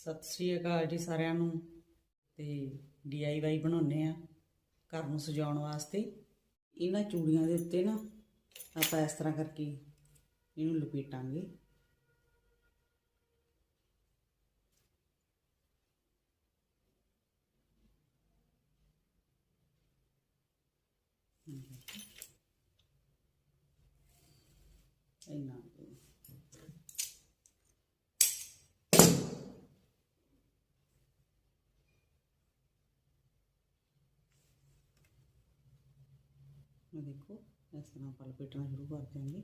ਸਤਿ ਸ੍ਰੀ ਅਕਾਲ ਜੀ ਸਾਰਿਆਂ ਨੂੰ ਤੇ ਡੀਆਈਵਾਈ ਬਣਾਉਨੇ ਆ ਘਰ ਨੂੰ ਸਜਾਉਣ ਵਾਸਤੇ। ਇਹਨਾਂ ਚੂੜੀਆਂ ਦੇ ਉੱਤੇ ਨਾ ਆਪਾਂ ਇਸ ਤਰ੍ਹਾਂ ਕਰਕੇ ਇਹਨੂੰ ਲਪੇਟਾਂਗੇ। ਇੰਨਾ। ਕੁ। ਇਹ ਦੇਖੋ, ਇਸ ਤਰ੍ਹਾਂ ਆਪਾਂ ਲਪੇਟਣਾ ਸ਼ੁਰੂ ਕਰ ਦਿਆਂਗੇ।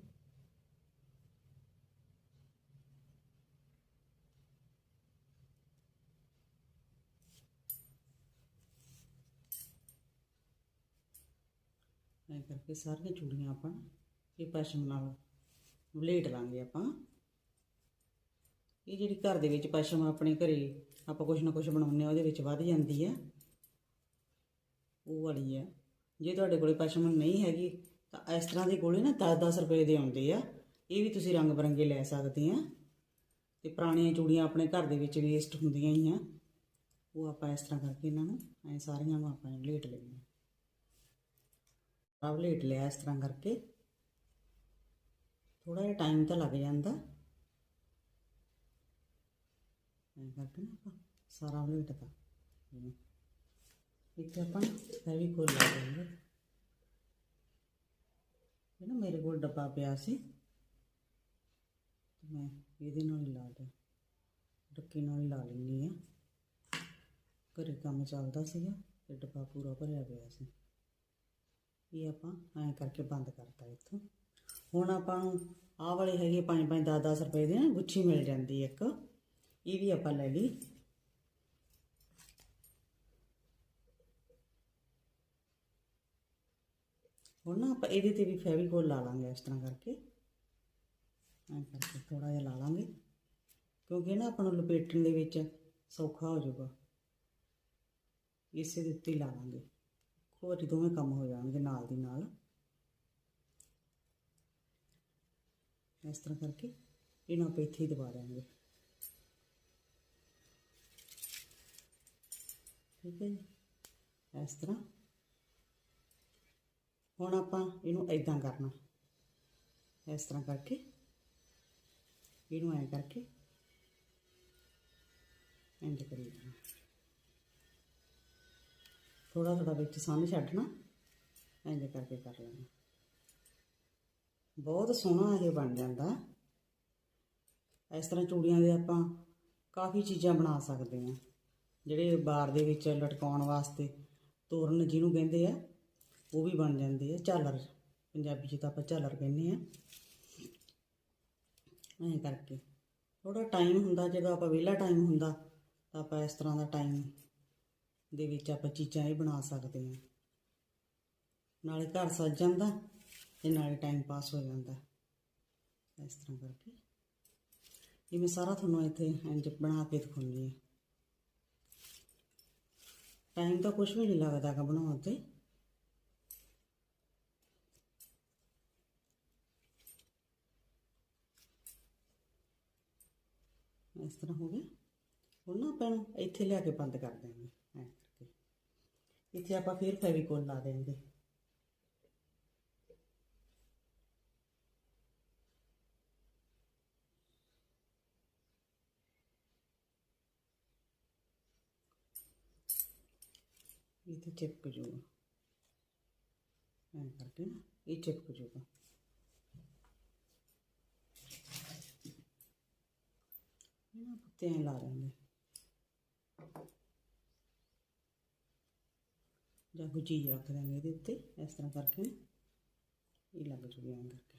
ਐਂ ਕਰਕੇ ਸਾਰੀਆਂ ਚੂੜੀਆਂ ਆਪਾਂ ਇਹ ਪਸ਼ਮ ਨਾਲ ਵਲੇਟ ਲਾਂਗੇ ਆਪਾਂ। ਇਹ ਜਿਹੜੀ ਘਰ ਦੇ ਵਿੱਚ ਪਸ਼ਮ ਆਪਣੇ ਘਰੇ ਆਪਾਂ ਕੁਝ ਨਾ ਕੁਝ ਬਣਾਉਂਦੇ ਆ, ਉਹਦੇ ਵਿੱਚ ਵੱਧ ਜਾਂਦੀ ਆ। ਉਹ ਵਾਲੀ ਆ। ਜੇ ਤੁਹਾਡੇ ਕੋਲੇ ਪਸ਼ਮ ਨਹੀਂ ਹੈਗੀ, ਤਾਂ ਇਸ ਤਰ੍ਹਾਂ ਦੇ ਗੋਲੇ ਨਾ 10-10 ਰੁਪਏ ਦੇ ਆਉਂਦੇ ਆ। ਇਹ ਵੀ ਤੁਸੀਂ ਰੰਗ ਬਰੰਗੇ ਲੈ ਸਕਦੇ ਆ। ਤੇ ਪੁਰਾਣੀਆਂ ਚੂੜੀਆਂ ਆਪਣੇ ਘਰ ਦੇ ਵਿੱਚ ਵੇਸਟ ਹੁੰਦੀਆਂ ਹੀ ਆ। ਉਹ ਆਪਾਂ ਇਸ ਤਰ੍ਹਾਂ ਕਰਕੇ ਇਹਨਾਂ ਨੂੰ ਐ ਸਾਰੀਆਂ ਨੂੰ ਆਪਾਂ ਲੇਟ ਲੈਂਦੇ ਆ। ਲੇਟ ਲਿਆ ਇਸ ਤਰ੍ਹਾਂ ਕਰਕੇ। ਥੋੜਾ ਜਿਹਾ ਟਾਈਮ ਤਾਂ ਲੱਗ ਜਾਂਦਾ। ਐਂ ਕਰਕੇ ਨਾ ਆਪਾਂ ਸਾਰਾ ਲੇਟਦਾ ਇੱਥੇ ਆਪਾਂ ਹੈਵੀ ਕੋਲ ਲਾ ਦੇਂਗੇ ਇਹ ਨਾ ਮੇਰੇ ਕੋਲ ਡੱਬਾ ਪਿਆ ਸੀ। ਤੇ ਮੈਂ ਇਹਦੇ ਨਾਲ ਹੀ ਲਾ ਲਿਆ ਡੱਕੇ ਨਾਲ ਹੀ ਲਾ ਲੈਂਦੀ ਆ ਘਰੇ ਕੰਮ ਚੱਲਦਾ ਸੀਗਾ ਤੇ ਡੱਬਾ ਪੂਰਾ ਭਰਿਆ ਪਿਆ ਸੀ। ਇਹ ਆਪਾਂ ਐਂ ਕਰਕੇ ਬੰਦ ਕਰਤਾ ਇੱਥੋਂ। ਹੁਣ ਆਪਾਂ ਨੂੰ ਆਹ ਵਾਲੇ ਹੈਗੇ 5 5 10 10 ਰੁਪਏ ਦੇ ਨਾ ਗੁੱਛੀ ਮਿਲ ਜਾਂਦੀ ਇੱਕ। ਇਹ ਵੀ ਆਪਾਂ ਲੈ ਲਈ। ਹੁਣ ਨਾ ਆਪਾਂ ਇਹਦੇ ਤੇ ਵੀ ਫੈਵੀਕੋਲ ਲਾ ਲਾਂਗੇ ਇਸ ਤਰ੍ਹਾਂ ਕਰਕੇ। ਐਂ ਕਰਕੇ ਥੋੜਾ ਜਿਹਾ ਲਾ ਲਾਂਗੇ। ਕਿਉਂਕਿ ਨਾ ਆਪਾਂ ਨੂੰ ਲਪੇਟਣ ਦੇ ਵਿੱਚ ਸੌਖਾ ਹੋ ਜਾਊਗਾ। ਇਸੇ ਦੇ ਉੱਤੇ ਹੀ ਲਾ ਲਾਂਗੇ। ਹੋਰ ਦੋਵੇਂ ਕੰਮ ਹੋ ਜਾਣਗੇ ਨਾਲ ਦੀ ਨਾਲ। ਇਸ ਤਰ੍ਹਾਂ ਕਰਕੇ ਇਹਨਾਂ ਆਪਾਂ ਇੱਥੇ ਹੀ ਦਬਾ ਦਿਆਂਗੇ। ਠੀਕ ਹੈ ਜੀ। ਇਸ ਤਰ੍ਹਾਂ। ਹੁਣ ਆਪਾਂ ਇਹਨੂੰ ਐਦਾਂ ਕਰਨਾ। ਇਸ ਤਰ੍ਹਾਂ ਕਰਕੇ, ਇਹਨੂੰ ਐ ਕਰਕੇ ਇੰਜ ਕਰੀ ਜਾਣਾ ਥੋੜਾ ਥੋੜਾ ਵਿੱਚ ਸੰਨ ਛੱਡਣਾ ਇੰਜ ਕਰਕੇ ਕਰ ਲੈਣਾ। ਬਹੁਤ ਸੋਹਣਾ ਇਹ ਬਣ ਜਾਂਦਾ। ਇਸ ਤਰ੍ਹਾਂ ਚੂੜੀਆਂ ਦੇ ਆਪਾਂ ਕਾਫੀ ਚੀਜ਼ਾਂ ਬਣਾ ਸਕਦੇ ਹਾਂ। ਜਿਹੜੇ ਬਾਰ ਦੇ ਵਿੱਚ ਲਟਕਾਉਣ ਵਾਸਤੇ ਤੋਰਨ ਜਿਹਨੂੰ ਕਹਿੰਦੇ ਆ ਉਹ ਵੀ ਬਣ ਜਾਂਦੇ ਆ, ਝਾਲਰ। ਪੰਜਾਬੀ 'ਚ ਤਾਂ ਆਪਾਂ ਝਾਲਰ ਕਹਿੰਦੇ ਆ। ਐਂ ਕਰਕੇ। ਥੋੜਾ ਟਾਈਮ ਹੁੰਦਾ, ਜਦੋਂ ਆਪਾਂ ਵਿਹਲਾ ਟਾਈਮ ਹੁੰਦਾ, ਤਾਂ ਆਪਾਂ ਇਸ ਤਰ੍ਹਾਂ ਦਾ ਟਾਈਮ ਦੇ ਵਿੱਚ ਆਪਾਂ ਚੀਜ਼ਾਂ ਇਹ ਬਣਾ ਸਕਦੇ ਹਾਂ ਨਾਲੇ ਘਰ ਸੱਜ ਜਾਂਦਾ ਤੇ ਨਾਲੇ ਟਾਈਮ ਪਾਸ ਹੋ ਜਾਂਦਾ। ਇਸ ਤਰ੍ਹਾਂ ਕਰਕੇ। ਇਹ ਮੈਂ ਸਾਰਾ ਤੁਹਾਨੂੰ ਇੱਥੇ ਇੰਜ ਬਣਾ ਕੇ ਦਿਖਾਉਂਦੀ ਹਾਂ ਟਾਈਮ ਤਾਂ ਕੁਝ ਵੀ ਨਹੀਂ ਲੱਗਦਾ ਹੈਗਾ ਬਣਾਉਣ ਤੇ। ਇਸ ਤਰ੍ਹਾਂ ਹੋ ਗਿਆ। ਹੁਣ ਨਾ ਆਪਾਂ ਨੂੰ ਇੱਥੇ ਲਿਆ ਕੇ ਬੰਦ ਕਰ ਦੇਵਾਂਗੇ ਐਂ ਕਰਕੇ। ਇੱਥੇ ਆਪਾਂ ਫਿਰ ਫੈਵੀਕੋਲ ਲਾ ਦੇਵਾਂਗੇ ਇਹ ਤੇ ਚਿਪਕ ਜੂਗਾ। ਐਂ ਕਰਕੇ ਨਾ, ਇਹ ਚਿਪਕ ਜੂਗਾ। ਇਹਨਾਂ ਪੱਤੇ ਲਾ ਦੇਂਗੇ ਜਾਂ ਕੋਈ ਚੀਜ਼ ਰੱਖ ਦਾਂਗੇ ਇਹਦੇ ਉੱਤੇ, ਇਸ ਤਰ੍ਹਾਂ ਕਰਕੇ। ਇਹ ਲੱਗ ਜੂਗੀ ਐਂ ਕਰਕੇ।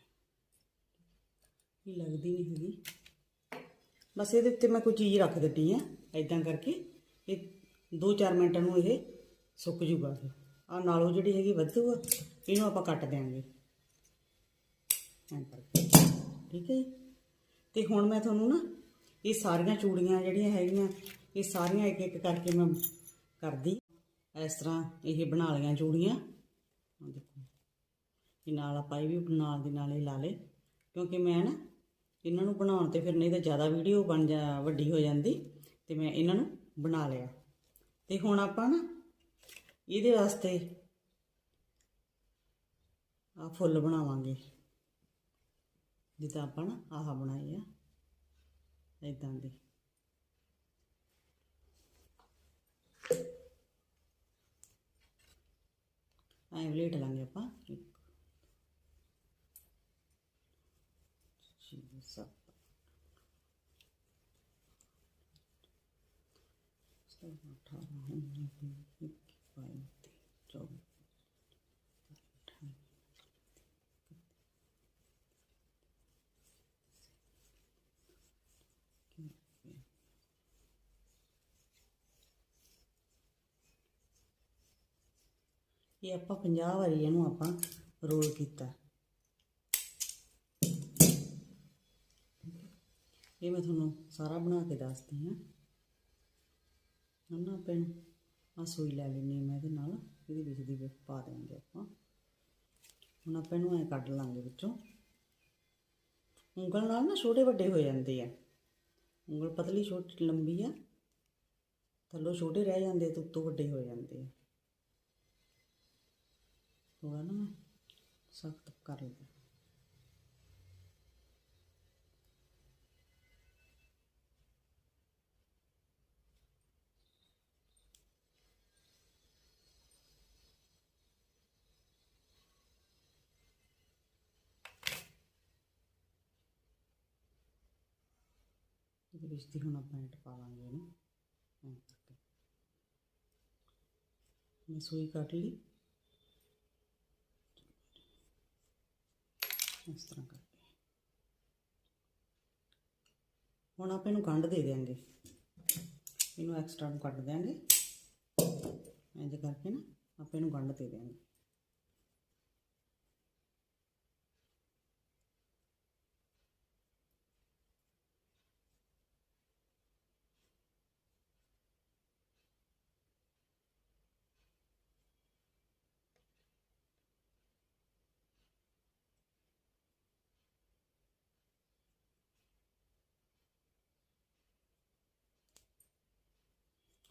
ਇਹ ਲੱਗਦੀ ਨਹੀਂ ਹੈਗੀ। ਬਸ ਇਹਦੇ ਉੱਤੇ ਮੈਂ ਕੋਈ ਚੀਜ਼ ਰੱਖ ਦਿੱਤੀ ਆ ਐਦਾਂ ਕਰਕੇ। ਇਹ 2-4 ਮਿੰਟਾਂ ਨੂੰ ਇਹ ਸੁੱਕ ਜੂਗਾ ਫਿਰ। ਆ ਨਾਲੋਂ ਜਿਹੜੀ ਹੈਗੀ ਵੱਧੂ ਆ ਇਹਨੂੰ ਆਪਾਂ ਕੱਟ ਦਿਆਂਗੇ। ਐਂ ਕਰਕੇ। ਠੀਕ ਹੈ ਜੀ? ਤੇ ਹੁਣ ਮੈਂ ਤੁਹਾਨੂੰ ਨਾ ਇਹ ਸਾਰੀਆਂ ਚੂੜੀਆਂ ਜਿਹੜੀਆਂ ਹੈਗੀਆਂ, ਇਹ ਸਾਰੀਆਂ ਇੱਕ ਇੱਕ ਕਰਕੇ ਮੈਂ ਕਰਦੀ। ਇਸ ਤਰ੍ਹਾਂ ਇਹ ਬਣਾ ਲਈਆਂ ਚੂੜੀਆਂ। ਦੇਖੋ। ਇਹ ਨਾਲ ਆਪਾਂ ਇਹ ਵੀ ਨਾਲ ਦੀ ਨਾਲ ਹੀ ਲਾ ਲੇ ਕਿਉਂਕਿ ਮੈਂ ਨਾ ਇਹਨਾਂ ਨੂੰ ਬਣਾਉਣ ਤੇ ਫਿਰ ਨਹੀਂ ਤਾਂ ਜ਼ਿਆਦਾ ਵੀਡੀਓ ਬਣ ਜਾ, ਵੱਡੀ ਹੋ ਜਾਂਦੀ ਤੇ ਮੈਂ ਇਹਨਾਂ ਨੂੰ ਬਣਾ ਲਿਆ। ਤੇ ਹੁਣ ਆਪਾਂ ਨਾ ਇਹਦੇ ਵਾਸਤੇ ਆ ਫੁੱਲ ਬਣਾਵਾਂਗੇ। ਜਿੱਦਾਂ ਆਪਾਂ ਨਾ ਆਹ ਬਣਾਈ ਆ। ਇਦਾਂ ਦੇ। ਐਂ ਵਲੇਟ ਲਾਂਗੇ ਆਪਾਂ। ਇਹ ਆਪਾਂ 50 ਵਾਰੀ ਇਹਨੂੰ ਆਪਾਂ ਰੋਲ ਕੀਤਾ। ਇਹ ਮੈਂ ਤੁਹਾਨੂੰ ਸਾਰਾ ਬਣਾ ਕੇ ਦੱਸਦੀ ਹਾਂ। ਹਨਾ ਆਪਾਂ ਨੂੰ ਆ ਸੂਈ ਲੈ ਲੈਣੀ ਮੈਂ ਇਹਦੇ ਨਾਲ, ਇਹਦੇ ਵਿੱਚ ਦੀ ਪਾ ਦੇਵਾਂਗੇ ਆਪਾਂ। ਹੁਣ ਆਪਾਂ ਇਹਨੂੰ ਐ ਕੱਢ ਲਾਂਗੇ ਵਿੱਚੋਂ। ਉਂਗਲ ਨਾਲ ਨਾ ਛੋਟੇ ਵੱਡੇ ਹੋ ਜਾਂਦੇ ਆ। ਉਂਗਲ ਪਤਲੀ ਛੋਟੀ, ਲੰਬੀ ਆ। ਥੱਲੋਂ ਛੋਟੇ ਰਹਿ ਜਾਂਦੇ ਤੇ ਉੱਤੋਂ ਵੱਡੇ ਹੋ ਜਾਂਦੇ ਆ। ਥੋੜਾ ਨਾ ਸਖਤ ਕਰ ਲਿਆ ਇਹਦੇ ਵਿੱਚ ਹੁਣ ਆਪਾਂ ਐਡ ਪਾ ਲਾਂਗੇ ਇਹਨੂੰ ਐਂ ਕਰਕੇ ਮੈਂ ਸੂਈ ਕੱਟ ਲਈ। ਇਸ ਤਰ੍ਹਾਂ ਕਰਕੇ। ਹੁਣ ਆਪਾਂ ਇਹਨੂੰ ਗੰਢ ਦੇ ਦਿਆਂਗੇ। ਇਹਨੂੰ ਐਕਸਟਰਾ ਨੂੰ ਕੱਟ ਦਿਆਂਗੇ। ਇੰਜ ਕਰਕੇ ਨਾ ਆਪਾਂ ਇਹਨੂੰ ਗੰਢ ਦੇ ਦਿਆਂਗੇ।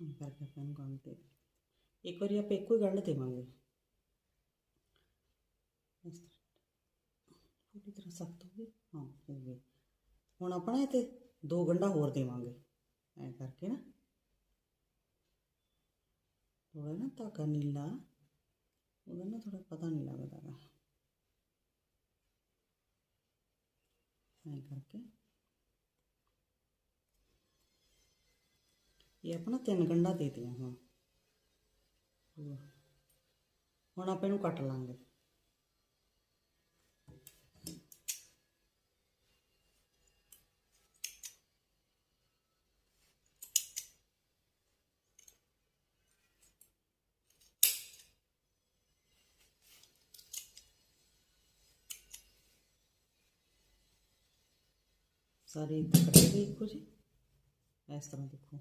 ਕਰਕੇ ਆਪਾਂ ਇਹਨੂੰ ਗੰਢ ਦੇ ਇੱਕ ਵਾਰੀ ਆਪਾਂ ਇੱਕੋ ਹੀ ਗੰਢ ਦੇਵਾਂਗੇ। ਇਸ ਤਰ੍ਹਾਂ। ਪੂਰੀ ਤਰ੍ਹਾਂ ਸਖਤ ਹੋ ਗਈ। ਹਾਂ, ਹੋ ਗਈ। ਹੁਣ ਆਪਾਂ ਨਾ ਇਹ ਤੇ ਦੋ ਗੰਢਾ ਹੋਰ ਦੇਵਾਂਗੇ। ਐ ਕਰਕੇ ਨਾ। ਥੋੜਾ ਨਾ ਧਾਗਾ ਨੀਲਾ। ਉਹਦਾ ਨਾ ਥੋੜਾ ਪਤਾ ਨਹੀਂ ਲੱਗਦਾ ਗਾ ਐ ਕਰਕੇ। ਇਹ ਆਪਣਾ ਤਿੰਨ ਗੰਢਾ ਦੇ ਦਿਆਂ ਹੁਣ ਹੁਣ ਆਪਾਂ ਇਹਨੂੰ ਕੱਟ ਲਾਂਗੇ। ਸਾਰੇ ਇੱਥੇ ਕੱਟੇ ਗਏ ਇੱਕੋ ਜਿਹੇ ਇਸ ਤਰ੍ਹਾਂ ਦੇਖੋ।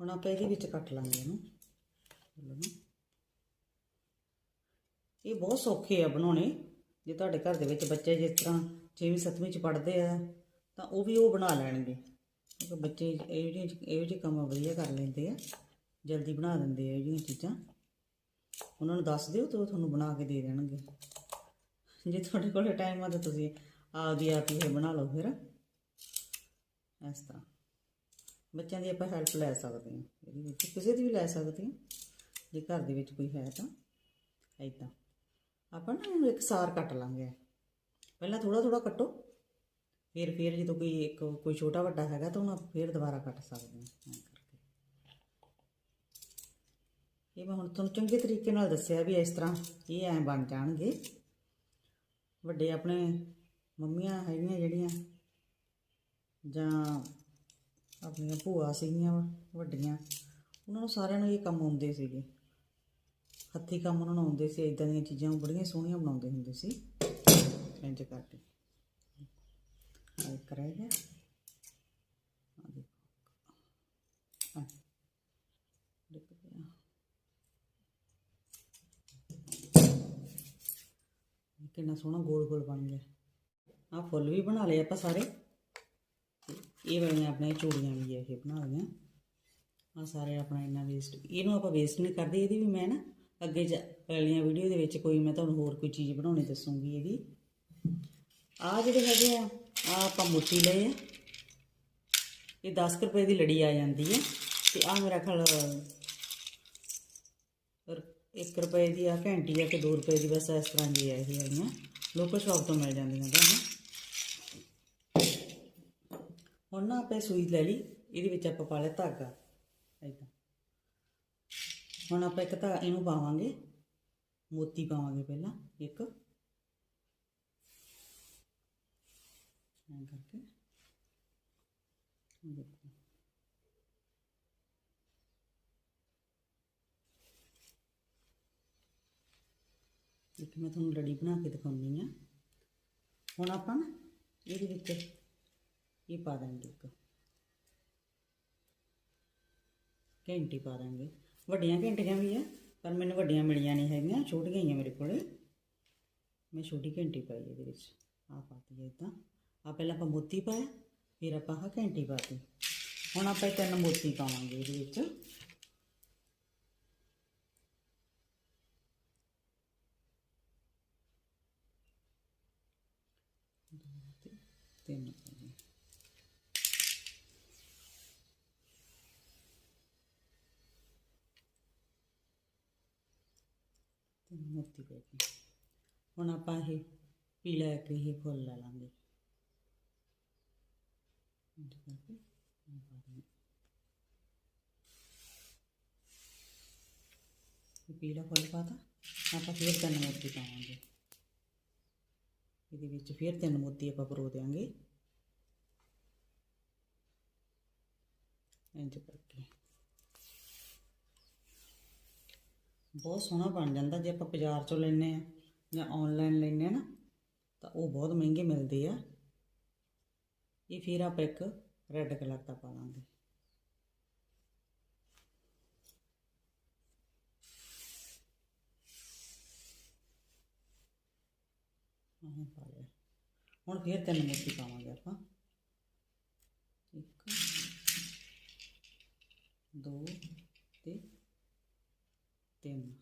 ਹੁਣ ਆਪਾਂ ਇਹਦੇ ਵਿੱਚ ਕੱਟ ਲਾਂਗੇ ਇਹਨੂੰ। ਇਹ ਬਹੁਤ ਸੌਖੇ ਆ ਬਣਾਉਣੇ। ਜੇ ਤੁਹਾਡੇ ਘਰ ਦੇ ਵਿੱਚ ਬੱਚੇ ਜਿਸ ਤਰ੍ਹਾਂ 6ਵੀਂ 7ਵੀਂ ਚ ਪੜ੍ਹਦੇ ਆ, ਤਾਂ ਉਹ ਵੀ ਉਹ ਬਣਾ ਲੈਣਗੇ। ਕਿਉਂਕਿ ਬੱਚੇ ਇਹ ਜਿਹੜੀਆਂ ਇਹੋ ਜਿਹੇ ਕੰਮ ਵਧੀਆ ਕਰ ਲੈਂਦੇ ਆ। ਜਲਦੀ ਬਣਾ ਦਿੰਦੇ ਆ ਇਹ ਜਿਹੀਆਂ ਚੀਜ਼ਾਂ। ਉਹਨਾਂ ਨੂੰ ਦੱਸ ਦਿਓ ਤੇ ਉਹ ਤੁਹਾਨੂੰ ਬਣਾ ਕੇ ਦੇ ਦੇਣਗੇ। ਜੇ ਤੁਹਾਡੇ ਕੋਲ ਟਾਈਮ ਆ ਤਾਂ ਤੁਸੀਂ ਆਪਦੀ ਆਪ ਹੀ ਇਹ ਬਣਾ ਲਓ ਫਿਰ। ਇਸ ਤਰ੍ਹਾਂ। ਬੱਚਿਆਂ ਦੀ ਆਪਾਂ ਹੈਲਪ ਲੈ ਸਕਦੇ ਹਾਂ। ਇਹਦੇ ਵਿੱਚ ਕਿਸੇ ਦੀ ਵੀ ਲੈ ਸਕਦੇ ਹਾਂ। ਜੇ ਘਰ ਦੇ ਵਿੱਚ ਕੋਈ ਹੈ ਤਾਂ ਐਦਾਂ ਆਪਾਂ ਨਾ ਇੱਕ ਸਾਰ ਕੱਟ ਲਾਂਗੇ। ਪਹਿਲਾਂ ਥੋੜਾ ਥੋੜਾ ਕੱਟੋ। ਫਿਰ ਫਿਰ ਜਦੋਂ ਕੋਈ ਇੱਕ, ਕੋਈ ਛੋਟਾ ਵੱਡਾ ਹੈਗਾ ਤਾਂ ਉਹਨਾਂ ਫਿਰ ਦੁਬਾਰਾ ਕੱਟ ਸਕਦੇ ਹਾਂ। ਐਂ ਕਰਕੇ। ਇਹ ਮੈਂ ਹੁਣ ਤੁਹਾਨੂੰ ਚੰਗੇ ਤਰੀਕੇ ਨਾਲ ਦੱਸਿਆ ਵੀ ਇਸ ਤਰ੍ਹਾਂ ਇਹ ਐਂ ਬਣ ਜਾਣਗੇ। ਵੱਡੇ ਆਪਣੇ ਮੰਮੀਆਂ ਹੈਗੀਆਂ ਜਿਹੜੀਆਂ ਜਾਂ ਆਪਣੀਆਂ ਭੂਆ ਸੀਗੀਆਂ ਵੱਡੀਆਂ, ਉਹਨਾਂ ਨੂੰ ਸਾਰਿਆਂ ਨੂੰ ਇਹ ਕੰਮ ਆਉਂਦੇ ਸੀਗੇ। ਹੱਥੀ ਕੰਮ ਉਹਨਾਂ ਨੂੰ ਆਉਂਦੇ ਸੀ ਇਦਾਂ ਦੀਆਂ ਚੀਜ਼ਾਂ ਬੜੀਆਂ ਸੋਹਣੀਆਂ ਬਣਾਉਂਦੇ ਹੁੰਦੇ ਸੀ। ਇੰਜ ਕਰਕੇ। ਆ ਇੱਕ ਗਿਆ। ਆ ਦੇਖੋ। ਆ ਡਿੱਗ ਕਿੰਨਾ ਸੋਹਣਾ ਗੋਲ ਗੋਲ ਬਣ ਗਿਆ। ਆ ਫੁੱਲ ਵੀ ਬਣਾ ਲਏ ਆਪਾਂ ਸਾਰੇ। ਇਹ ਵਾਲੀਆਂ ਆਪਣੇ ਚੂੜੀਆਂ ਵੀ ਇਹ ਬਣਾ ਲਈਆਂ। ਆ ਸਾਰੇ ਆਪਣਾ ਇੰਨਾ ਵੇਸਟ ਇਹਨੂੰ ਆਪਾਂ ਵੇਸਟ ਨਹੀਂ ਕਰਦੇ, ਇਹਦੀ ਵੀ ਮੈਂ ਨਾ ਅੱਗੇ ਜਾ ਵੀਡੀਓ ਦੇ ਵਿੱਚ ਕੋਈ ਮੈਂ ਤੁਹਾਨੂੰ ਹੋਰ ਕੋਈ ਚੀਜ਼ ਬਣਾਉਣੀ ਦੱਸੂਗੀ ਇਹਦੀ। ਆ ਜਿਹੜੇ ਹੈਗੇ ਆ ਆ ਆਪਾਂ ਮੋਤੀ ਲਏ ਆ। ਇਹ 10 ਕੁ ਰੁਪਏ ਦੀ ਲੜੀ ਆ ਜਾਂਦੀ ਹੈ ਤੇ ਆ ਮੇਰਾ ਖਲ 1 ਰੁਪਏ ਦੀ ਆ, ਘੰਟੀ ਆ ਕਿ 2 ਰੁਪਏ ਦੀ, ਬਸ ਇਸ ਤਰ੍ਹਾਂ ਦੀ ਆ ਇਹ ਵਾਲੀਆਂ। ਲੋਕਲ ਸ਼ਾਪ ਤੋਂ ਮਿਲ ਜਾਂਦੀਆਂ ਤੁਹਾਨੂੰ। ਹੁਣ ਨਾ ਆਪਾਂ ਸੂਈ ਲੈ ਲਈ, ਇਹਦੇ ਵਿੱਚ ਆਪਾਂ ਪਾ ਲਿਆ ਧਾਗਾ, ਏਦਾਂ। ਹੁਣ ਆਪਾਂ ਇੱਕ ਤਾਂ ਇਹਨੂੰ ਪਾਵਾਂਗੇ, ਮੋਤੀ ਪਾਵਾਂਗੇ ਪਹਿਲਾਂ, ਇੱਕ। ਐਂ ਕਰਕੇ। ਦੇਖੋ। ਇੱਕ ਮੈਂ ਤੁਹਾਨੂੰ ਲੜੀ ਬਣਾ ਕੇ ਦਿਖਾਉਣੀ ਆ ਹੁਣ ਆਪਾਂ ਨਾ, ਇਹਦੇ ਵਿੱਚ ਇਹ ਪਾ ਦਾਂਗੇ ਇੱਕ। ਘੰਟੀ ਪਾ ਦਾਂਗੇ ਵੱਡੀਆਂ ਘੰਟੀਆਂ ਵੀ ਆ, ਪਰ ਮੈਨੂੰ ਵੱਡੀਆਂ ਮਿਲੀਆਂ ਨਹੀਂ ਹੈਗੀਆਂ, ਛੋਟੀਆਂ ਹੀ ਆ ਮੇਰੇ ਕੋਲੇ। ਮੈਂ ਛੋਟੀ ਘੰਟੀ ਪਾਈ ਇਹਦੇ ਵਿੱਚ। ਆ ਪਾਤੀ ਇਦਾਂ ਆ ਪਹਿਲਾਂ ਆਪਾਂ ਮੋਤੀ ਪਾਇਆ, ਫਿਰ ਆਪਾਂ ਆਹ ਘੰਟੀ ਪਾਤੀ। ਹੁਣ ਆਪਾਂ ਇਹ ਤਿੰਨ ਮੋਤੀ ਪਾਵਾਂਗੇ ਇਹਦੇ ਵਿੱਚ। ਤਿੰਨ ਪਾਵਾਂਗੇ ਮੋਤੀ ਪੈ ਕੇ ਹੁਣ ਆਪਾਂ ਇਹ ਪੀਲਾ ਇੱਕ ਇਹ ਫੁੱਲ ਲੈ ਲਾਂਗੇ। ਇੰਝ ਕਰਕੇ ਪਾ ਦਿੰਦੇ। ਪੀਲਾ ਫੁੱਲ ਪਾਤਾ। ਆਪਾਂ ਫਿਰ ਤਿੰਨ ਮੋਤੀ ਪਾਵਾਂਗੇ। ਇਹਦੇ ਵਿੱਚ ਫਿਰ ਤਿੰਨ ਮੋਤੀ ਆਪਾਂ ਪਰੋ ਦਿਆਂਗੇ। ਇੰਝ ਕਰਕੇ। ਬਹੁਤ ਸੋਹਣਾ ਬਣ ਜਾਂਦਾ ਜੇ ਆਪਾਂ ਬਾਜ਼ਾਰ ਚੋਂ ਲੈਨੇ ਆ ਜਾਂ ਆਨਲਾਈਨ ਲੈਨੇ ਆ ਨਾ, ਤਾਂ ਉਹ ਬਹੁਤ ਮਹਿੰਗੇ ਮਿਲਦੇ ਆ। ਇਹ ਫਿਰ ਆਪਾਂ ਇੱਕ ਰੈੱਡ ਕਲਰ ਦਾ ਪਾ ਲਾਂਗੇ। ਆਹ ਪਾ ਲਿਆ। ਹੁਣ ਫਿਰ ਤਿੰਨ ਮੋਤੀ ਪਾਵਾਂਗੇ ਆਪਾਂ। ਇੱਕ, ਦੋ ਤਿੰਨ।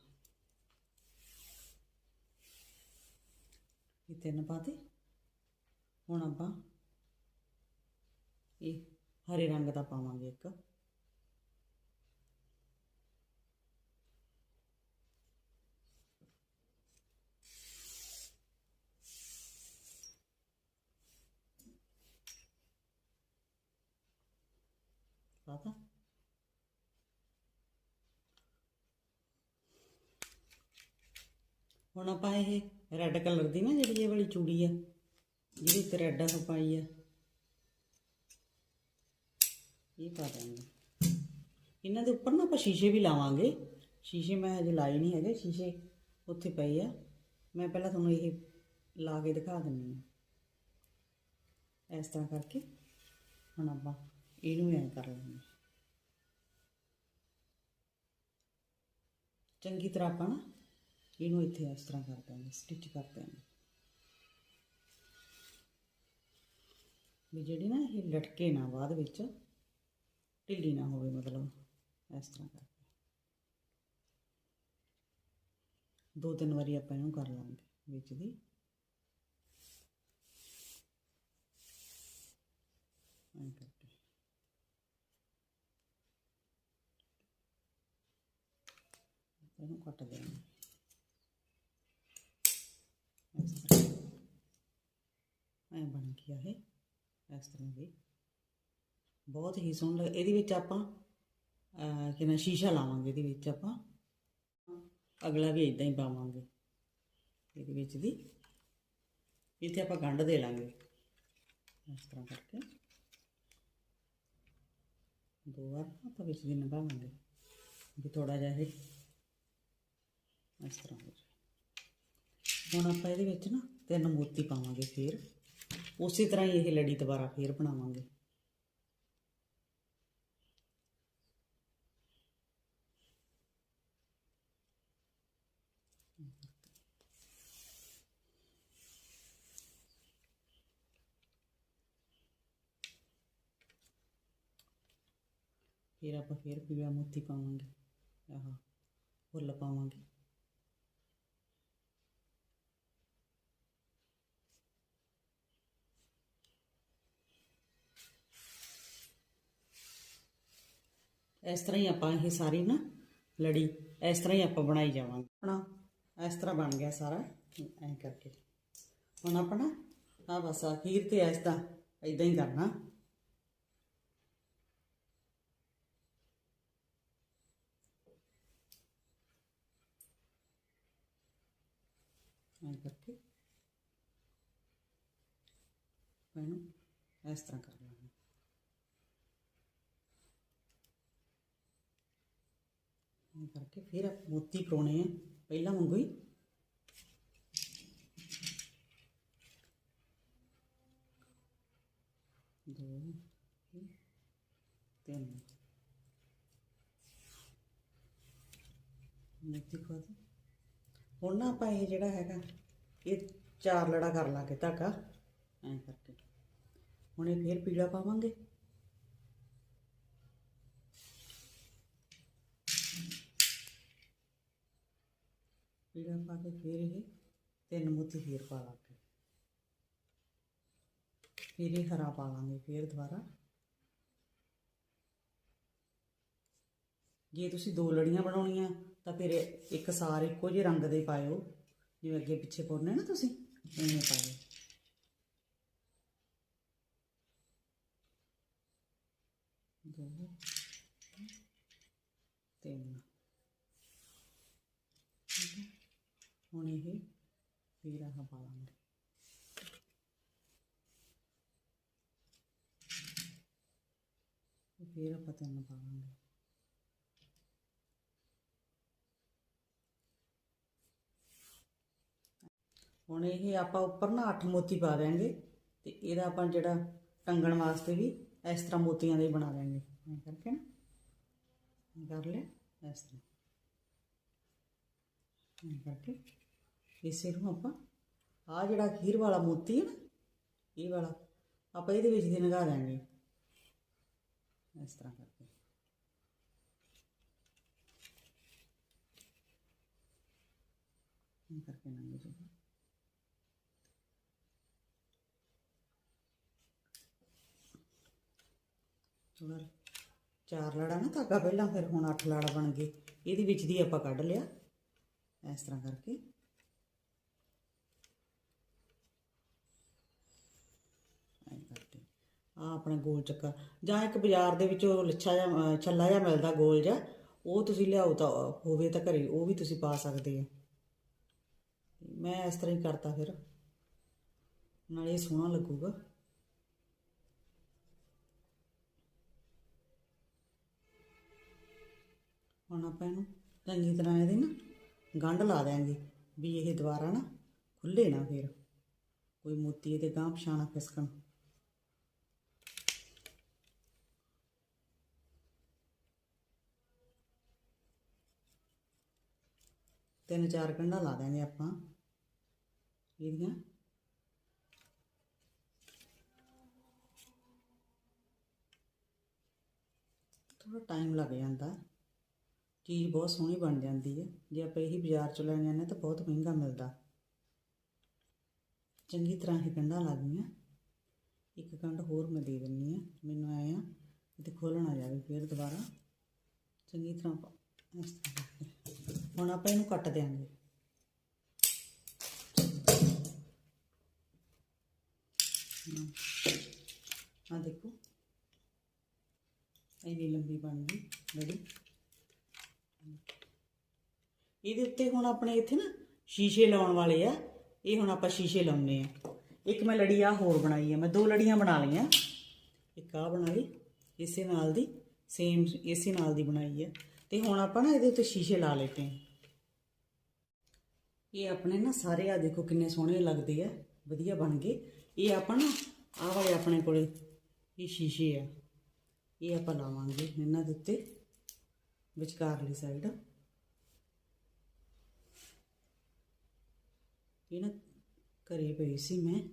ਇਹ ਤਿੰਨ ਪਾਤੇ ਹੁਣ ਆਪਾਂ ਇਹ ਹਰੇ ਰੰਗ ਦਾ ਪਾਵਾਂਗੇ ਇੱਕ ਪਾਤਾ ਹੁਣ ਆਪਾਂ ਇਹ ਰੈੱਡ ਕਲਰ ਦੀ ਨਾ ਜਿਹੜੀ ਇਹ ਵਾਲੀ ਚੂੜੀ ਆ ਜਿਹਦੇ ਉੱਤੇ ਰੈੱਡ ਆ ਪਾਈ ਆ। ਇਹ ਪਾ ਦਾਂਗੇ। ਇਹਨਾਂ ਦੇ ਉੱਪਰ ਨਾ ਆਪਾਂ ਸ਼ੀਸ਼ੇ ਵੀ ਲਾਵਾਂਗੇ। ਸ਼ੀਸ਼ੇ ਮੈਂ ਹਜੇ ਲਾਏ ਨਹੀਂ ਹੈਗੇ, ਸ਼ੀਸ਼ੇ ਉੱਥੇ ਪਏ ਆ। ਮੈਂ ਪਹਿਲਾਂ ਤੁਹਾਨੂੰ ਇਹ ਲਾ ਕੇ ਦਿਖਾ ਦਿੰਦੀ ਹਾਂ। ਇਸ ਤਰ੍ਹਾਂ ਕਰਕੇ ਹੁਣ ਆਪਾਂ ਇਹਨੂੰ ਐਂ ਕਰ ਲਾਂਗੇ ਚੰਗੀ ਤਰ੍ਹਾਂ ਆਪਾਂ ਨਾ ਇਹਨੂੰ ਇੱਥੇ ਇਸ ਤਰ੍ਹਾਂ ਕਰ ਦਾਂਗੇ ਸਟਿਚ ਕਰ ਦਾਂਗੇ ਵੀ ਜਿਹੜੀ ਨਾ ਇਹ ਲਟਕੇ ਨਾ ਬਾਅਦ ਵਿੱਚ, ਢਿੱਲੀ ਨਾ ਹੋਵੇ ਮਤਲਬ, ਇਸ ਤਰ੍ਹਾਂ ਕਰਕੇ। ਦੋ ਤਿੰਨ ਵਾਰੀ ਆਪਾਂ ਇਹਨੂੰ ਕਰ ਲਾਂਗੇ ਵਿੱਚ ਦੀ। ਐਂ ਕਰਕੇ। ਇਹਨੂੰ ਕੱਟ ਦੇਣਾ। ਐ ਬਣ ਗਿਆ ਇਹ ਇਸ ਤਰ੍ਹਾਂ ਦੀ। ਬਹੁਤ ਹੀ ਸੋਹਣਾ ਲੱਗ ਇਹਦੇ ਵਿੱਚ ਆਪਾਂ ਅਹ, ਸ਼ੀਸ਼ਾ ਲਾਵਾਂਗੇ ਇਹਦੇ ਵਿੱਚ ਆਪਾਂ। ਅਗਲਾ ਵੀ ਇਦਾਂ ਹੀ ਪਾਵਾਂਗੇ ਇਹਦੇ ਵਿੱਚ ਦੀ ਇੱਥੇ ਆਪਾਂ ਗੰਢ ਦੇ ਲਾਂਗੇ ਇਸ ਤਰ੍ਹਾਂ ਕਰਕੇ। ਦੋ ਵਾਰ ਆਪਾਂ ਵਿੱਚ ਦੀ ਨਿਭਾਵਾਂਗੇ ਵੀ ਥੋੜਾ ਜਿਹਾ ਇਹ ਇਸ ਤਰ੍ਹਾਂ ਹੋ ਜਾਏ ਹੁਣ ਆਪਾਂ ਇਹਦੇ ਵਿੱਚ ਨਾ ਤਿੰਨ ਮੋਤੀ ਪਾਵਾਂਗੇ ਫੇਰ। ਉਸੇ ਤਰ੍ਹਾਂ ਹੀ ਇਹ ਲੜੀ ਦੁਬਾਰਾ ਫੇਰ ਬਣਾਵਾਂਗੇ। ਫਿਰ ਆਪਾਂ ਫੇਰ ਪੀਲਾ ਮੋਤੀ ਪਾਵਾਂਗੇ। ਆਹਾ, ਫੁੱਲ ਪਾਵਾਂਗੇ। ਇਸ ਤਰ੍ਹਾਂ ਹੀ ਆਪਾਂ ਇਹ ਸਾਰੀ ਨਾ ਲੜੀ, ਇਸ ਤਰ੍ਹਾਂ ਹੀ ਆਪਾਂ ਬਣਾਈ ਜਾਵਾਂਗੇ। ਆਪਣਾ ਇਸ ਤਰ੍ਹਾਂ ਬਣ ਗਿਆ ਸਾਰਾ। ਐਂ ਕਰਕੇ। ਹੁਣ ਆਪਣਾ ਆ ਬਸ ਅਖੀਰ ਤੇ ਇਸ ਦਾ ਇਦਾਂ ਹੀ ਕਰਨਾ। ਐਂ ਕਰਕੇ। ਇਹਨੂੰ ਇਸ ਤਰ੍ਹਾਂ ਕਰ ਲਾਂਗੇ ਐਂ ਕਰਕੇ ਫਿਰ ਆਪਾਂ ਮੋਤੀ ਪਰੋਣੇ ਆ। ਪਹਿਲਾਂ ਵਾਂਗੂ ਹੀ। ਦੋ, ਤਿੰਨ। ਮੋਤੀ ਖਵਾ ਦੇ। ਹੁਣ ਨਾ ਆਪਾਂ ਇਹ ਜਿਹੜਾ ਹੈਗਾ, ਇਹ ਚਾਰ ਲੜਾ ਕਰ ਲਾਂਗੇ ਧਾਗਾ। ਐਂ ਕਰਕੇ। ਹੁਣ ਇਹ ਫਿਰ ਪੀੜਾ ਪਾਵਾਂਗੇ। ਪੀਲਾ ਪਾ ਕੇ ਫੇਰ ਇਹ ਤਿੰਨ ਮੋਤੀ ਫੇਰ ਪਾ ਲਾਂਗੇ ਫਿਰ ਇਹ ਹਰਾ ਪਾ ਲਾਂਗੇ, ਫੇਰ ਦੁਬਾਰਾ। ਜੇ ਤੁਸੀਂ ਦੋ ਲੜੀਆਂ ਬਣਾਉਣੀਆਂ, ਤਾਂ ਫਿਰ ਇੱਕ ਸਾਰ ਇੱਕੋ ਜਿਹੇ ਰੰਗ ਦੇ ਪਾਇਓ। ਜਿਵੇਂ ਅੱਗੇ ਪਿੱਛੇ ਪਾਉਣੇ ਨਾ ਤੁਸੀਂ ਐਵੇਂ ਪਾਇਓ। ਦੋ, ਤਿੰਨ ਠੀਕ ਹੈ ਹੁਣ ਇਹ ਫਿਰ ਆਹ ਪਾ ਲਾਂਗੇ। ਤੇ ਫਿਰ ਆਪਾਂ ਤਿੰਨ ਪਾ ਹੁਣ ਇਹ ਆਪਾਂ ਉੱਪਰ ਨਾ ਅੱਠ ਮੋਤੀ ਪਾ ਦਿਆਂਗੇ ਤੇ ਇਹਦਾ ਆਪਾਂ ਜਿਹੜਾ ਟੰਗਣ ਵਾਸਤੇ ਵੀ ਇਸ ਤਰ੍ਹਾਂ ਮੋਤੀਆਂ ਦੇ ਬਣਾ ਦਿਆਂਗੇ। ਐਂ ਕਰਕੇ ਨਾ। ਕਰ ਲਿਆ ਇਸ ਤਰ੍ਹਾਂ। ਐਂ ਕਰਕੇ। ਇਸੇ ਨੂੰ ਆਪਾਂ ਆ ਜਿਹੜਾ ਖੀਰ ਵਾਲਾ ਮੋਤੀ ਹੈ ਨਾ, ਇਹ ਵਾਲਾ, ਆਪਾਂ ਇਹਦੇ ਵਿੱਚ ਦੀ ਲਗਾ ਦਾਂਗੇ। ਇਸ ਤਰ੍ਹਾਂ ਕਰਕੇ। ਐਂ ਕਰਕੇ ਲੰਘ ਜਾਊਗਾ। ਥੋੜਾ ਚਾਰ ਲੜਾ ਨਾ ਧਾਗਾ ਪਹਿਲਾਂ, ਫਿਰ ਹੁਣ ਅੱਠ ਲੜ ਬਣ ਗਏ। ਇਹਦੇ ਵਿੱਚ ਦੀ ਆਪਾਂ ਕੱਢ ਲਿਆ। ਇਸ ਤਰ੍ਹਾਂ ਕਰਕੇ ਐਂ ਕਰਕੇ ਆ ਆਪਣਾ ਗੋਲ ਚੱਕਰ ਜਾਂ ਇੱਕ ਬਾਜ਼ਾਰ ਦੇ ਵਿੱਚੋਂ ਲੱਛਾ ਜਾਂ ਛੱਲਾ ਜਾਂ ਮਿਲਦਾ ਗੋਲ ਜਿਹਾ, ਉਹ ਤੁਸੀਂ ਲਿਆਓ ਤਾਂ ਹੋਵੇ ਤਾਂ ਘਰੇ, ਉਹ ਵੀ ਤੁਸੀਂ ਪਾ ਸਕਦੇ ਆ ਮੈਂ ਇਸ ਤਰ੍ਹਾਂ ਹੀ ਕਰਤਾ ਫਿਰ। ਨਾਲੇ ਇਹ ਸੋਹਣਾ ਲੱਗੂਗਾ। ਹੁਣ ਆਪਾਂ ਇਹਨੂੰ ਚੰਗੀ ਤਰ੍ਹਾਂ ਇਹਦੇ ਨਾ ਗੰਢ ਲਾ ਦਿਆਂਗੇ, ਵੀ ਇਹ ਦੁਬਾਰਾ ਨਾ ਖੁੱਲੇ ਨਾ ਫਿਰ। ਕੋਈ ਮੋਤੀ ਇਹਦੇ ਗਾਂ ਪਛਾਣਾ ਫਿਸਕਣ ਤਿੰਨ ਚਾਰ ਗੰਢਾਂ ਲਾ ਦਿਆਂਗੇ ਆਪਾਂ। ਇਹਦੀਆਂ। ਥੋੜਾ ਟਾਈਮ ਲੱਗ ਜਾਂਦਾ। ਚੀਜ਼ ਬਹੁਤ ਸੋਹਣੀ ਬਣ ਜਾਂਦੀ ਹੈ। ਜੇ ਆਪਾਂ ਇਹੀ ਬਾਜ਼ਾਰ ਚੋਂ ਲੈ ਜਾਂਦੇ ਤਾਂ ਬਹੁਤ ਮਹਿੰਗਾ ਮਿਲਦਾ। ਚੰਗੀ ਤਰ੍ਹਾਂ ਇਹ ਗੰਢਾਂ ਲਾ ਗਈਆਂ ਇੱਕ ਗੰਢ ਹੋਰ ਮੈਂ ਦੇ ਦਿੰਨੀ ਆ ਮੈਨੂੰ ਆਏ ਆ ਤੇ ਖੋਲਣਾ ਜਾਵੇ ਫਿਰ ਦੁਬਾਰਾ। ਚੰਗੀ ਤਰ੍ਹਾਂ ਇਸ ਤਰ੍ਹਾਂ ਹੁਣ ਆਪਾਂ ਇਹਨੂੰ ਕੱਟ ਦਿਆਂਗੇ। ਆ ਦੇਖੋ। ਇੰਨੀ ਲੰਬੀ ਬਣ ਗਈ। ਲੜੀ ਇਹਦੇ ਉੱਤੇ ਹੁਣ ਆਪਣੇ ਇੱਥੇ ਨਾ ਸ਼ੀਸ਼ੇ ਲਾਉਣ ਵਾਲੇ ਆ। ਇਹ ਹੁਣ ਆਪਾਂ ਸ਼ੀਸ਼ੇ ਲਾਉਣੇ ਆ। ਇੱਕ ਮੈਂ ਲੜੀ ਆ ਹੋਰ ਬਣਾਈ ਆ। ਮੈਂ ਦੋ ਲੜੀਆਂ ਬਣਾ ਲਈਆਂ। ਇੱਕ ਆ ਬਣਾ ਲਈ ਇਸੇ ਨਾਲ ਦੀ ਸੇਮ ਇਸੇ ਨਾਲ ਦੀ ਬਣਾਈ ਆ। ਤੇ ਹੁਣ ਆਪਾਂ ਨਾ ਇਹਦੇ ਉੱਤੇ ਸ਼ੀਸ਼ੇ ਲਾ ਲੈਤੇ ਆ ਇਹ ਆਪਣੇ ਨਾ ਸਾਰੇ ਆ ਦੇਖੋ ਕਿੰਨੇ ਸੋਹਣੇ ਲੱਗਦੇ ਆ, ਵਧੀਆ ਬਣ ਗਏ। ਇਹ ਆਪਾਂ ਨਾ, ਆਹ ਵਾਲੇ ਆਪਣੇ ਕੋਲੇ, ਇਹ ਸ਼ੀਸ਼ੇ ਆ। ਇਹ ਆਪਾਂ ਲਾਵਾਂਗੇ ਇਹਨਾਂ ਦੇ ਉੱਤੇ, ਵਿਚਕਾਰਲੀ ਸਾਈਡ ਇਹ ਨਾ ਘਰੇ ਪਈ ਸੀ ਮੈਂ,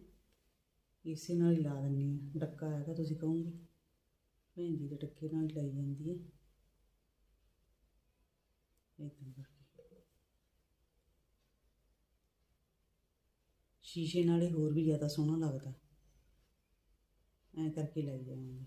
ਇਸੇ ਨਾਲ ਹੀ ਲਾ ਦਿੰਨੀ ਆ। ਡੱਕਾ ਹੈਗਾ, ਤੁਸੀਂ ਕਹੋਗੇ? ਭੈਣ ਜੀ ਦੇ ਡੱਕੇ ਨਾਲ ਹੀ ਲਾਈ ਜਾਂਦੀ ਹੈ ਇਦਾਂ ਸ਼ੀਸ਼ੇ ਨਾਲ ਹੀ ਹੋਰ ਵੀ ਜ਼ਿਆਦਾ ਸੋਹਣਾ ਲੱਗਦਾ। ਐਂ ਕਰਕੇ ਲੈ ਜਾਵਾਂਗੇ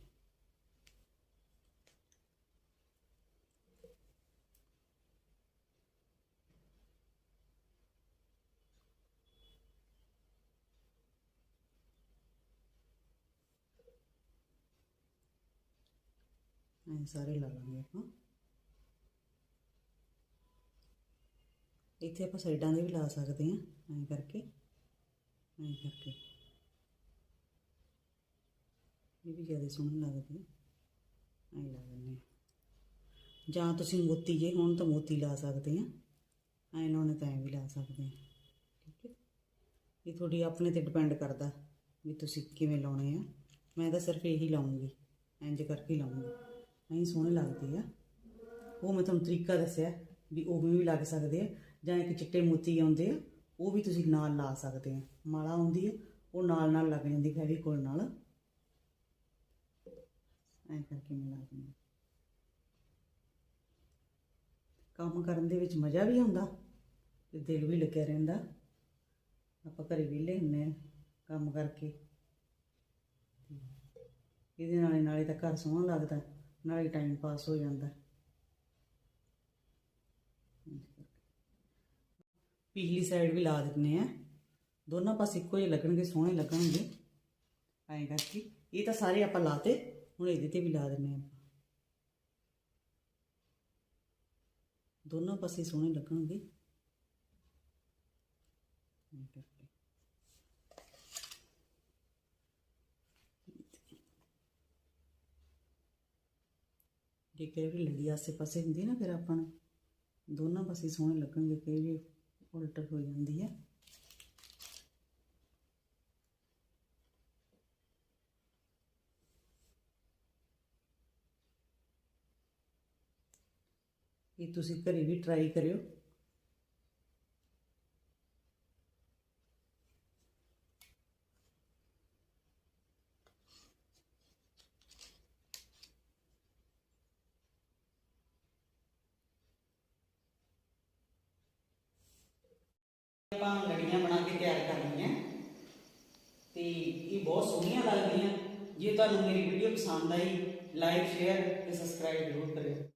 ਐਂ ਸਾਰੇ ਲਾ ਲਾਂਗੇ ਆਪਾਂ। ਇੱਥੇ ਆਪਾਂ ਸਾਈਡਾਂ ਦੇ ਵੀ ਲਾ ਸਕਦੇ ਹਾਂ, ਐਂ ਕਰਕੇ। ਐਂ ਕਰਕੇ। ਇਹ ਵੀ ਜ਼ਿਆਦਾ ਸੋਹਣੀ ਲੱਗਦੀ ਐਂ ਲਾ ਦਿੰਦੇ ਜਾਂ ਤੁਸੀਂ ਮੋਤੀ ਜੇ ਹੋਣ ਤਾਂ ਮੋਤੀ ਲਾ ਸਕਦੇ ਆ। ਐਂ ਲਾਉਣੇ ਤਾਂ ਐਂ ਵੀ ਲਾ ਸਕਦੇ ਆ। ਠੀਕ ਹੈ। ਇਹ ਤੁਹਾਡੀ ਆਪਣੇ ਤੇ ਡਿਪੈਂਡ ਕਰਦਾ ਵੀ ਤੁਸੀਂ ਕਿਵੇਂ ਲਾਉਣੇ ਆ। ਮੈਂ ਤਾਂ ਸਿਰਫ ਇਹੀ ਲਾਉਂਗੀ। ਇੰਜ ਕਰਕੇ ਲਾਉਂਗੀ। ਐਂ ਸੋਹਣੇ ਲੱਗਦੇ ਆ। ਉਹ ਮੈਂ ਤੁਹਾਨੂੰ ਤਰੀਕਾ ਦੱਸਿਆ ਵੀ ਉਵੇਂ ਵੀ ਲੱਗ ਸਕਦੇ ਆ। ਜਾਂ ਇੱਕ ਚਿੱਟੇ ਮੋਤੀ ਆਉਂਦੇ ਆ। ਉਹ ਵੀ ਤੁਸੀਂ ਨਾਲ ਲਾ ਸਕਦੇ ਆ। ਮਾਲਾ ਆਉਂਦੀ ਹੈ ਉਹ ਨਾਲ ਨਾਲ ਲੱਗ ਜਾਂਦੀ ਫੈਵੀਕੋਲ ਨਾਲ। ਐਂ ਕਰਕੇ ਮੈਂ ਲਾ ਦਿੰਦੀ ਕੰਮ ਕਰਨ ਦੇ ਵਿੱਚ ਮਜ਼ਾ ਵੀ ਆਉਂਦਾ ਤੇ ਦਿਲ ਵੀ ਲੱਗਿਆ ਰਹਿੰਦਾ। ਆਪਾਂ ਘਰੇ ਵਿਹਲੇ ਹੁੰਨੇ ਆ ਕੰਮ ਕਰਕੇ। ਇਹਦੇ ਨਾਲੇ ਨਾਲੇ ਤਾਂ ਘਰ ਸੋਹਣਾ ਲੱਗਦਾ, ਨਾਲੇ ਟਾਈਮ ਪਾਸ ਹੋ ਜਾਂਦਾ। ਪਿਛਲੀ ਸਾਈਡ ਵੀ ਲਾ ਦਿੰਨੇ ਆ। ਦੋਨਾਂ ਪਾਸੇ ਇੱਕੋ ਜਿਹੇ ਲੱਗਣਗੇ, ਸੋਹਣੇ ਲੱਗਣਗੇ। ਐਂ ਕਰਕੇ ਇਹ ਤਾਂ ਸਾਰੇ ਆਪਾਂ ਲਾਤੇ, ਹੁਣ ਇਹਦੇ ਤੇ ਵੀ ਲਾ ਦਿੰਨੇ ਆ ਦੋਨਾਂ ਪਾਸੇ ਸੋਹਣੇ ਲੱਗਣਗੇ। ਜੇ ਕਈ ਵਾਰੀ ਲੜੀ ਆਸੇ ਪਾਸੇ ਹੁੰਦੀ ਨਾ, ਫਿਰ ਆਪਾਂ ਦੋਨਾਂ ਪਾਸੇ ਸੋਹਣੇ ਲੱਗਣਗੇ ਕਈ ਵਾਰੀ ਉਲਟ ਹੋ ਜਾਂਦੀ ਹੈ। ਇਹ ਤੁਸੀਂ ਘਰੇ ਵੀ ਟਰਾਈ ਕਰਿਓ ਆਪਾਂ ਲੜੀਆਂ ਬਣਾ ਕੇ ਤਿਆਰ ਕਰਨੀਆਂ ਤੇ ਇਹ ਬਹੁਤ ਸੋਹਣੀਆਂ ਲੱਗਦੀਆਂ ਜੇ ਤੁਹਾਨੂੰ ਮੇਰੀ ਵੀਡੀਓ ਪਸੰਦ ਆਈ ਲਾਈਕ ਸ਼ੇਅਰ ਤੇ ਸਬਸਕ੍ਰਾਈਬ ਜ਼ਰੂਰ ਕਰਿਓ।